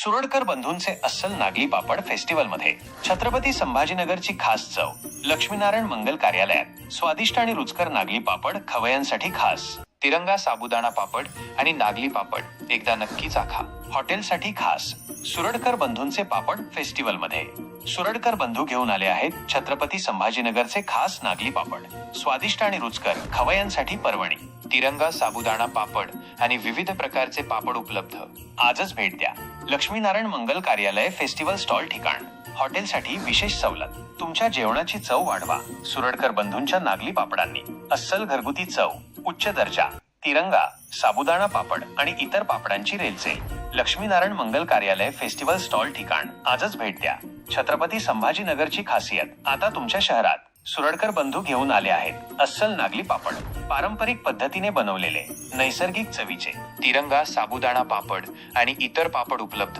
सुरडकर बंधूंचे अस्सल नागली पापड फेस्टिवलमध्ये छत्रपती संभाजीनगरची खास चव लक्ष्मीनारायण मंगल कार्यालयात. स्वादिष्ट आणि रुचकर नागली पापड खवयांसाठी खास. तिरंगा साबुदाणा पापड आणि नागली पापड एकदा नक्की चाखा हॉटेलसाठी खास. सुरडकर बंधूंचे पापड फेस्टिवलमध्ये सुरडकर बंधू घेऊन आले आहेत छत्रपती संभाजीनगरचे खास नागली पापड. स्वादिष्ट आणि रुचकर खवयांसाठी पर्वणी. तिरंगा साबुदाणा पापड आणि विविध प्रकारचे पापड उपलब्ध. आजच भेट द्या. लक्ष्मीनारायण मंगल कार्यालय फेस्टिवल स्टॉल ठिकाण. हॉटेलसाठी विशेष सवलत. तुमच्या जेवणाची चव वाढवा. सुरडकर बंधूंच्या नागली पापडांनी. अस्सल घरगुती चव उच्च दर्जा तिरंगा साबुदाणा पापड आणि इतर पापडांची रेलचे लक्ष्मीनारायण मंगल कार्यालय फेस्टिवल स्टॉल ठिकाण. आजच भेट द्या. छत्रपती संभाजीनगरची खासियत. आता तुमच्या शहरात. सुरडकर बंधू घेऊन आले आहेत. अस्सल नागली पापड. पारंपरिक पद्धतीने बनवलेले. नैसर्गिक चवीचे. तिरंगा साबुदाणा पापड आणि इतर पापड उपलब्ध.